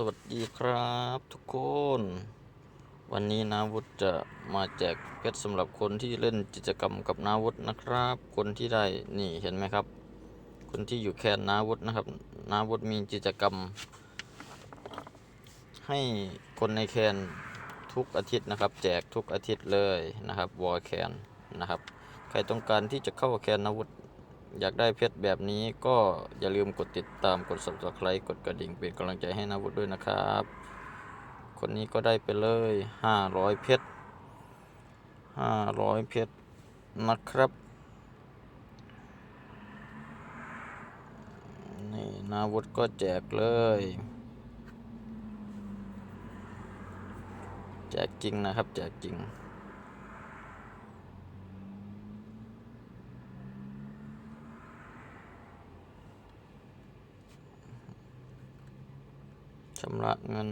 สวัสดีครับทุกคน วันนี้นาวุธจะมาแจกเพชรสำหรับคนที่เล่นกิจกรรมกับนาวุธนะครับ คนที่ได้นี่เห็นไหมครับ คนที่อยู่แคนนาวุธนะครับนาวุธมีกิจกรรม ให้คนในแคนทุกอาทิตย์นะครับ แจกทุกอาทิตย์เลยนะครับวอลแคนนะครับ ใครต้องการที่จะเข้าแคนนาวุธ อยากได้เพชรแบบนี้ก็อย่าลืมกดติดตามกด subscribe กดกระดิ่งเป็นกำลังใจให้นาวุธด้วยนะครับ คนนี้ก็ได้ไปเลย 500 เพชร 500 เพชรนะครับ นี่นาวุธก็แจกเลย แจกจริงนะครับ แจกจริง ชำระเงิน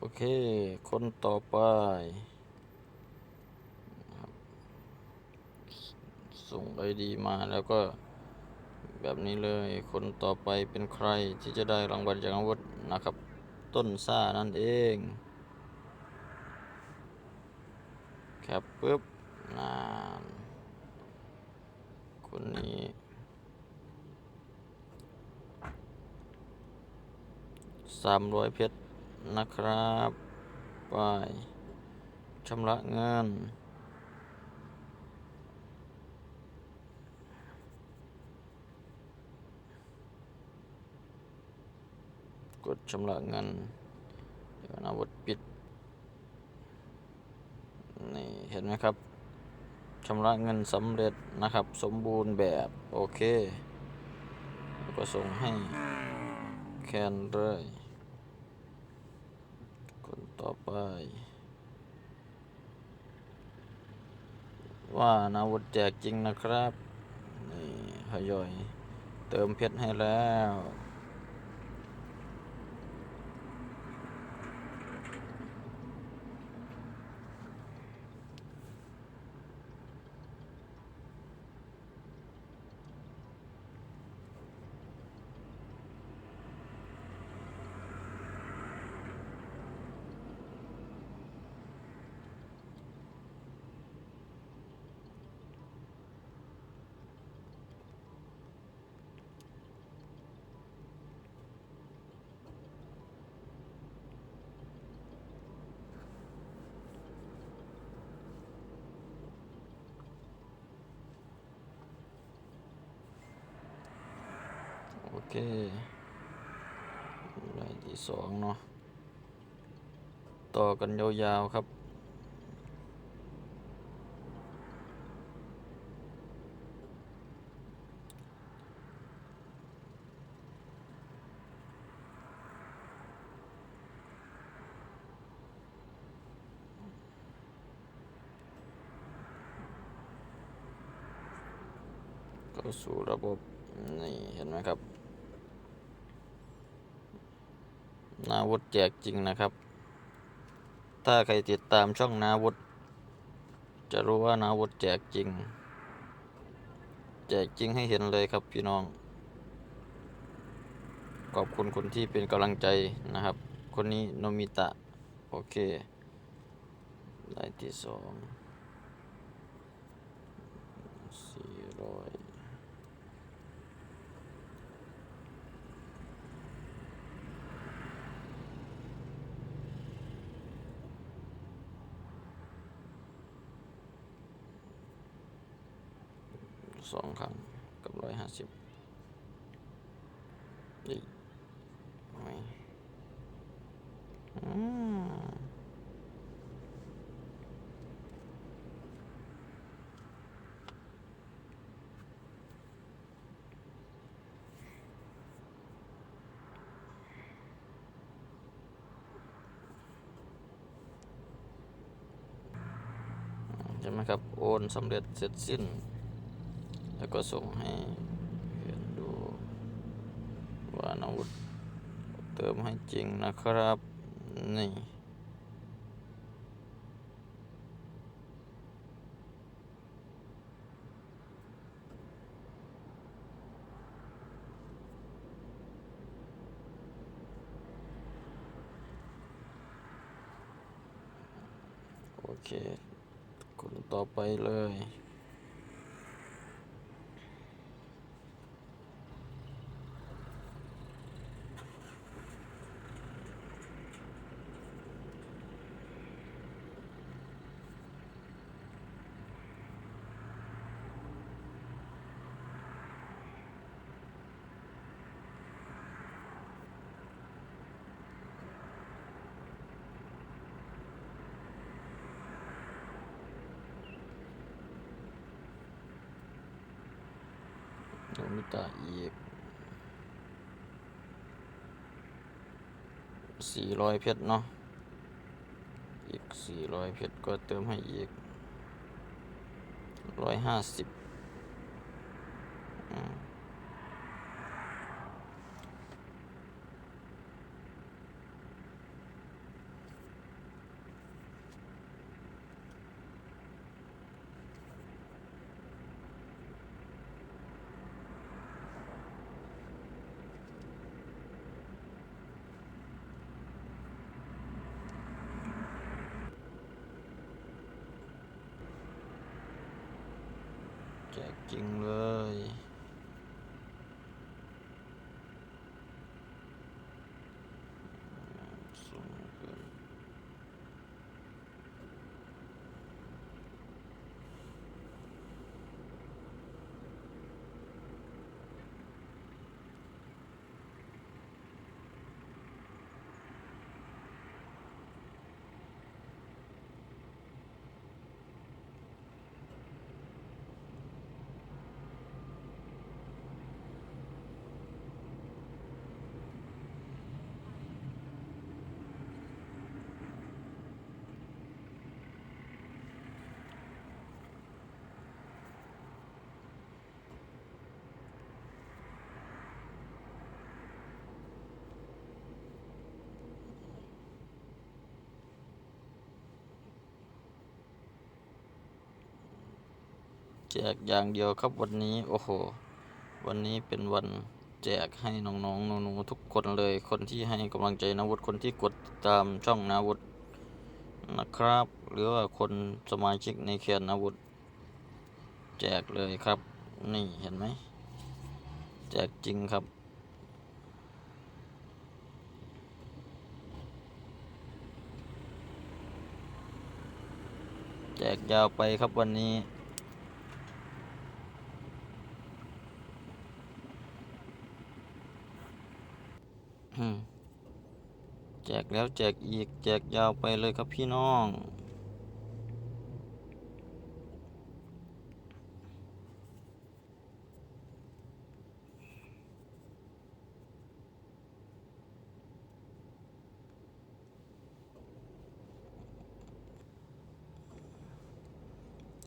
โอเค คนต่อไป ส่งไอดีมาแล้วก็แบบนี้เลยคนต่อไปเป็นใครที่จะได้รางวัลจากอาวุธนะครับ ต้นซ่านั่นเองแคปปุ๊บนานคนนี้สามร้อยเพชรนะครับ ไปชำระเงิน กดชำระเงิน เดี๋ยวนาวุธปิด นี่ เห็นไหมครับชำระเงินสำเร็จนะครับ สมบูรณ์แบบ โอเคแล้วก็ส่งให้แคนเลยคนต่อไป ว่านาวุธแจกจริงนะครับ นี่ทยอยเติมเพชรให้แล้ว โอ เครายที่สองเนาะ ต่อกันยาวๆครับเข้าสู่ระบบ นี่ เห็นไหมครับ นาวุธแจกจริงนะครับ ถ้าใครติดตามช่องนาวุธ จะรู้ว่านาวุธแจกจริง แจกจริงให้เห็นเลยครับพี่น้อง ขอบคุณคนที่เป็นกำลังใจนะครับ คนนี้โนมิตะ โอเค ได้ที่สองสี่ร้อย สองครั้งกับร้อยห้าสิบนี่ไม่อืมช่ไหมครับ โอนสำเร็จเสร็จสิ้น แล้วก็ส่งให้เพื่อนดูว่านาวุธเติมให้จริงนะครับ นี่โอเคคนต่อไปเลย มิตะอีกสี่ร้อยเพชรเนาะ อีกสี่ร้อยเพชรก็เติมให้อีกร้อยห้าสิบแจ กจริงเลยส่งเกิน แจกอย่างเดียวครับวันนี้โอ้โห วันนี้เป็นวันแจกให้น้องๆหนูๆทุกคนเลยคนที่ให้กำลังใจนาวุธคนที่กดติดตามช่องนาวุธนะครับ หรือว่าคนสมาชิกในแคนนาวุธแจกเลยครับ นี่เห็นไหมแจกจริงครับแจกยาวไปครับวันนี้ อืมแจกแล้วแจกอีกแจกยาวไปเลยครับพี่น้อง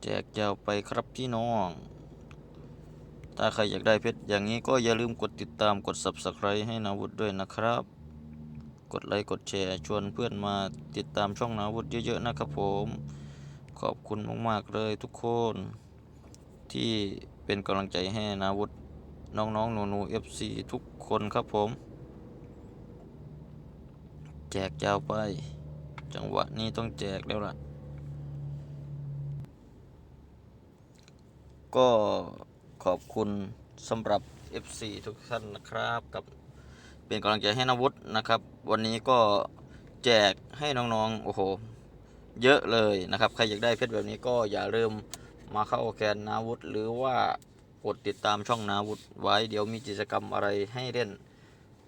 แจกยาวไปครับพี่น้อง ถ้าใครอยากได้เพชรอย่างนี้ก็อย่าลืมกดติดตามกด Subscribe ให้นาวุธด้วยนะครับ กดไลค์กดแชร์ ชวนเพื่อนมาติดตามช่องนาวุธเยอะๆนะครับผม ขอบคุณมากๆเลยทุกคน ที่เป็นกำลังใจให้นาวุธน้องๆหนูๆ FC ทุกคนครับผม แจกยาวไป จังหวะนี้ต้องแจกแล้วล่ะ ก็ขอบคุณสำหรับ FC ทุกท่านนะครับกับ เป็นกำลังใจให้นาวุธนะครับ วันนี้ก็แจกให้น้องๆ โอ้โห เยอะเลยนะครับ ใครอยากได้เพชรแบบนี้ก็อย่าลืมมาเข้าแคนนาวุธหรือว่ากดติดตามช่องนาวุธไว้เดี๋ยวมีกิจกรรมอะไรให้เล่น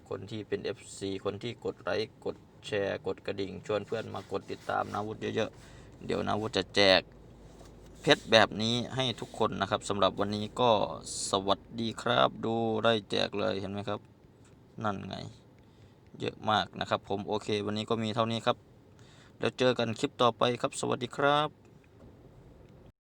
คนที่เป็น FC คนที่กดไลค์กดแชร์กดกระดิ่ง ชวนเพื่อนมากดติดตามนาวุธเยอะๆ เดี๋ยวนาวุธจะแจกเพชรแบบนี้ให้ทุกคนนะครับสำหรับวันนี้ก็สวัสดีครับ ดูได้แจกเลยเห็นไหมครับ นั่นไง เยอะมากนะครับผมโอเค วันนี้ก็มีเท่านี้ครับแล้วเจอกันคลิปต่อไปครับ สวัสดีครับ